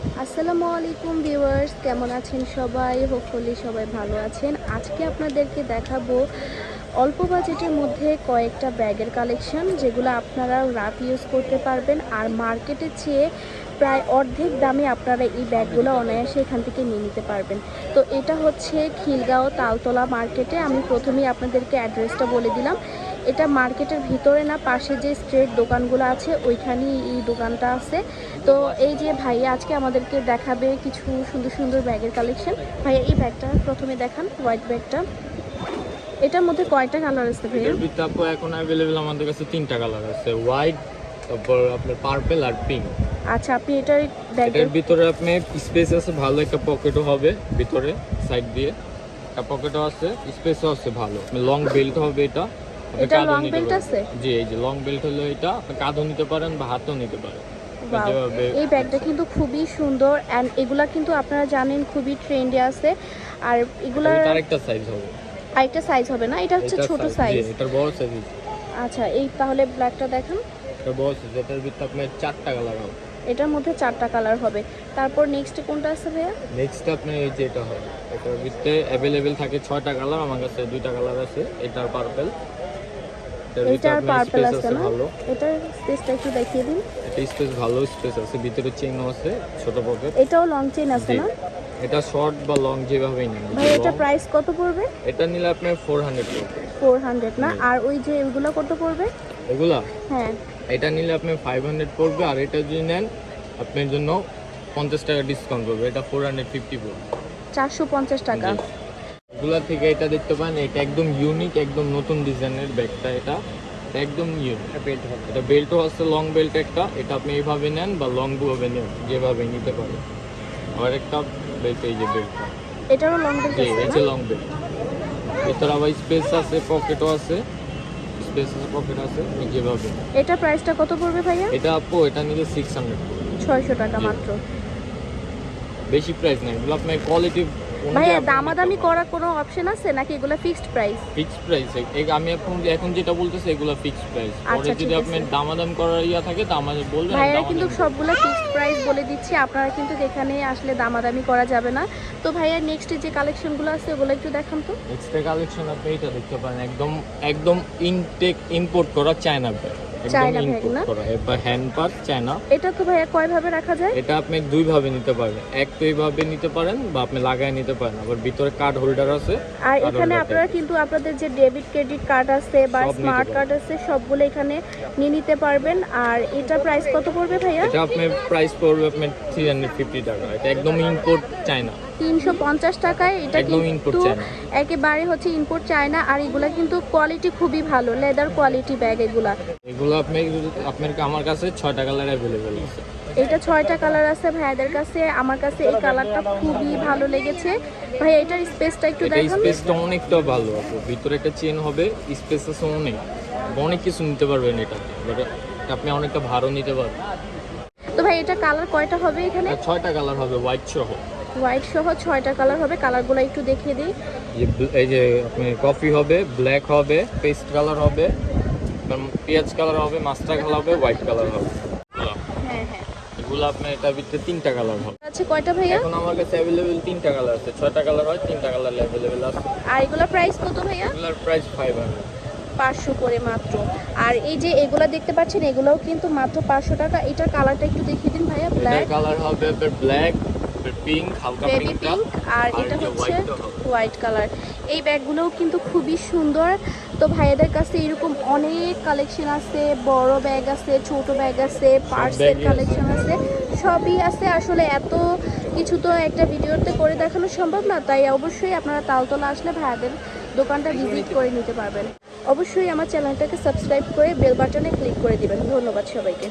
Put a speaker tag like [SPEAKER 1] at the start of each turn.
[SPEAKER 1] আসসালামু আলাইকুম ভিউয়ার্স, কেমন আছেন সবাই? হোপফুলি সবাই ভালো আছেন। আজকে আপনাদেরকে দেখাবো অল্প বাজেটের মধ্যে কয়েকটা ব্যাগের কালেকশন, যেগুলো আপনারা রাফ ইউজ করতে পারবেন। আর মার্কেটের চেয়ে প্রায় অর্ধেক দামে আপনারা এই ব্যাগগুলো অনায়াসে এখান থেকে নিয়ে নিতে পারবেন। তো এটা হচ্ছে খিলগাঁও তালতলা মার্কেটে আমি প্রথমেই আপনাদেরকে অ্যাড্রেসটা বলে দিলাম। এটা মার্কেটের ভিতরে না পাশে যে স্ট্রেট দোকানগুলো আছে ওইখানেই এই দোকানটা আছে। তো এই যে ভাইয়া আজকে আমাদেরকে দেখাবে কিছু সুন্দর সুন্দর ব্যাগের কালেকশন ভাইয়া এই ব্যাগটা প্রথমে দেখান হোয়াইট ব্যাগটা। এটার মধ্যে কয়টা কালার আছে ভাইয়া?
[SPEAKER 2] আপু এখন অ্যাভেলেবেল আমাদের কাছে তিনটা কালার আছে হোয়াইট তারপর আপনার পার্পল আর পিঙ্ক
[SPEAKER 1] আচ্ছা আপনি এটার ব্যাগের
[SPEAKER 2] ভিতরে আপনি স্পেস আছে ভালো একটা পকেটও হবে ভিতরে সাইড দিয়ে। একটা পকেটও আছে স্পেসও আছে ভালো। লং বেল্ট হবে এটা।
[SPEAKER 1] এটা belt
[SPEAKER 2] পারেন।
[SPEAKER 1] আছে?
[SPEAKER 2] জি এই যে লং বেল্ট হলো এটা আপনি কাঁধও নিতে পারেন বা হাতেও নিতে পারেন। আপনি
[SPEAKER 1] এই ব্যাগটা কিন্তু খুবই সুন্দর অ্যান্ড এগুলা কিন্তু আপনারা জানেন খুবই ট্রেন্ডে আছে। আর এগুলার
[SPEAKER 2] একটা সাইজ হবে।
[SPEAKER 1] আরেকটা সাইজ হবে না? এটা হচ্ছে ছোট সাইজ
[SPEAKER 2] জি, এটার বড় সাইজ
[SPEAKER 1] আচ্ছা এই তাহলে ব্ল্যাকটা দেখান।
[SPEAKER 2] এটা বড় সাইজ এটার ভিতরে আপনার চারটা কালার হবে।
[SPEAKER 1] এটার মধ্যে চারটা কালার হবে। তারপর নেক্সট কোনটা আছে ভাইয়া?
[SPEAKER 2] নেক্সট আপনি এই যে এটা হবে। এটার ভিতরে অ্যাভেলেবেল থাকে ছয়টা কালার আমার কাছে দুইটা কালার আছে। এটার পার্পেল
[SPEAKER 1] এইটার পার্পল আছে না?
[SPEAKER 2] ভালো।
[SPEAKER 1] এটার স্পেসটা একটু দেখিয়ে দিন।
[SPEAKER 2] এটা স্পেস ভালো স্পেস আছে ভিতরে চেইনও আছে ছোট পকেট
[SPEAKER 1] এটাও লং চেইন আছে না?
[SPEAKER 2] এটা শর্ট বা লং যেভাবেই নেন
[SPEAKER 1] ভাই এটা প্রাইস কত পড়বে?
[SPEAKER 2] এটা নিলে আপনার ফোর হান্ড্রেড পড়বে।
[SPEAKER 1] ফোর হান্ড্রেড না? আর ওই যে এগুলো কত পড়বে?
[SPEAKER 2] এগুলা?
[SPEAKER 1] হ্যাঁ।
[SPEAKER 2] এটা নিলে আপনি ফাইভ হান্ড্রেড পড়বে আর এটা যদি নেন আপনার জন্য পঞ্চাশ টাকা ডিসকাউন্ট করবে এটা ফোর হান্ড্রেড ফিফটি পড়বে।
[SPEAKER 1] চারশো পঞ্চাশ টাকা।
[SPEAKER 2] জি। এগুলা থেকে এটা দেখতে পান এটা একদম ইউনিক একদম নতুন ডিজাইনের ব্যাগটা এটা। একদম ইউনিক বেল্ট হবে। এটা বেল্টও আছে লং বেল্ট একটা। এটা আপনি এইভাবে নেন বা লং ভাবে নেন যেভাবে নিতে পারেন। আবার একটা বেল্ট এই যে বেল্টটা
[SPEAKER 1] এটারও লং বেল্ট আছে
[SPEAKER 2] এই যে লং বেল্ট ভিতরে আবার স্পেস আছে পকেটও আছে। স্পেস আছে পকেট আছে যেভাবে।
[SPEAKER 1] এটা প্রাইসটা কত পড়বে ভাইয়া?
[SPEAKER 2] এটা আপু এটা নিলে সিক্স হান্ড্রেড
[SPEAKER 1] ছয়শো টাকা মাত্র।
[SPEAKER 2] বেশি প্রাইস না এগুলো আপনার কোয়ালিটি
[SPEAKER 1] ভাইয়া দামাদামি করার কোনো অপশন আছে নাকি এগুলো ফিক্সড প্রাইস
[SPEAKER 2] ফিক্স প্রাইস আমি এখন এখন যেটা বলতেছি এগুলো ফিক্স প্রাইস পরে
[SPEAKER 1] আচ্ছা,
[SPEAKER 2] যদি। আপনার দামাদাম করার ইয়া থাকে তো আমাদের বলবেন দামাদামি
[SPEAKER 1] কিন্তু সবগুলো ফিক্সড প্রাইস বলে দিচ্ছি আপনারা কিন্তু এখানে আসলে দামাদামি করা যাবে না। তো ভাইয়া নেক্সট যে কালেকশনগুলো আছে ওগুলো একটু দেখান তো।
[SPEAKER 2] এক্সট্রা কালেকশন আপনি এটা দেখতে পারেন একদম একদম ইনটেক ইম্পোর্ট করা চায়না একদম
[SPEAKER 1] চায়না
[SPEAKER 2] হ্যান্ড চায়না।
[SPEAKER 1] এটা তো ভাইয়া কয় ভাবে রাখা যায়?
[SPEAKER 2] এটা আপনি দুই ভাবে নিতে পারবেন। এক তো এইভাবে নিতে পারেন বা আপনি লাগায় নিতে পারেন। আবার ভিতরে কার্ড হোল্ডার আছে।
[SPEAKER 1] আর এখানে আপনারা কিন্তু আপনাদের যে ডেবিট ক্রেডিট কার্ড আছে বা স্মার্ট কার্ড আছে সবগুলো এখানে নিয়ে নিতে পারবেন। আর এটা প্রাইস কত পড়বে ভাইয়া?
[SPEAKER 2] এটা আপনার প্রাইস পড়বে আপনার থ্রি হান্ড্রেড ফিফটি টাকা। এটা একদম ইম্পোর্ট চায়না।
[SPEAKER 1] তিনশো পঞ্চাশ টাকায় এটা কিন্তু একেবারে হচ্ছে ইম্পোর্ট চায়না আর এগুলা কিন্তু কোয়ালিটি খুবই ভালো লেদার কোয়ালিটি ব্যাগ এগুলা।
[SPEAKER 2] এগুলো আপনি আপনার আমার কাছে ছয়টা কালার অ্যাভেলেবেল আছে।
[SPEAKER 1] এটা ছয়টা কালার আছে ভাইয়াদের কাছে আমার কাছে এই কালারটা খুবই ভালো লেগেছে। ভাই এটার স্পেসটা একটু দেখান।
[SPEAKER 2] স্পেসটা অনেকটা ভালো আপু ভিতরে একটা চেন হবে স্পেস আছে অনেক। অনেক কিছু নিতে পারবেন এটাতে এটা আপনি অনেকটা ভারও নিতে পারবেন।
[SPEAKER 1] তো ভাই এটা কালার কয়টা হবে এখানে?
[SPEAKER 2] ছয়টা কালার হবে হোয়াইট সহ।
[SPEAKER 1] হোয়াইট সহ ছয়টা কালার হবে কালারগুলো একটু দেখিয়ে দিই।
[SPEAKER 2] এই যে আপনি কফি হবে ব্ল্যাক হবে পেস্ট কালার হবে পেঁয়াজ কালার হবে মাস্টার কালার হবে হোয়াইট কালার হবে। এগুলো।
[SPEAKER 1] হ্যাঁ। হ্যাঁ
[SPEAKER 2] এগুলো ভিতরে তিনটা কালার হবে।
[SPEAKER 1] আছে কয়টা ভাইয়া?
[SPEAKER 2] এখন আমার কাছে তিনটা কালার আছে। ছয়টা কালার হয় তিনটা কালার আছে।
[SPEAKER 1] আর এগুলোর প্রাইস কত ভাইয়া?
[SPEAKER 2] এগুলোর প্রাইস
[SPEAKER 1] পাঁচশো করে মাত্র। আর এই যে এগুলা দেখতে পাচ্ছেন এগুলোও কিন্তু মাত্র পাঁচশো টাকা। এটার কালারটা একটু দেখিয়ে দিন ভাইয়া ব্ল্যাক
[SPEAKER 2] কালার হবে ব্ল্যাক পিঙ্ক হালকা
[SPEAKER 1] বেবি পিঙ্ক আর এটা হচ্ছে। হোয়াইট কালার এই ব্যাগগুলোও কিন্তু খুবই সুন্দর। তো ভাইয়াদের কাছে এরকম অনেক কালেকশন আছে বড় ব্যাগ আছে ছোট ব্যাগ আছে
[SPEAKER 2] আছে।
[SPEAKER 1] কালেকশন আছে সবই আছে। আসলে এত কিছু তো একটা ভিডিওতে করে দেখানো সম্ভব না তাই অবশ্যই আপনারা তালতলা আসলে ভাইয়াদের দোকানটা ভিজিট করে নিতে পারবেন। অবশ্যই আমার চ্যানেলটাকে সাবস্ক্রাইব করে বেল বাটনে ক্লিক করে দিবেন। ধন্যবাদ সবাইকে।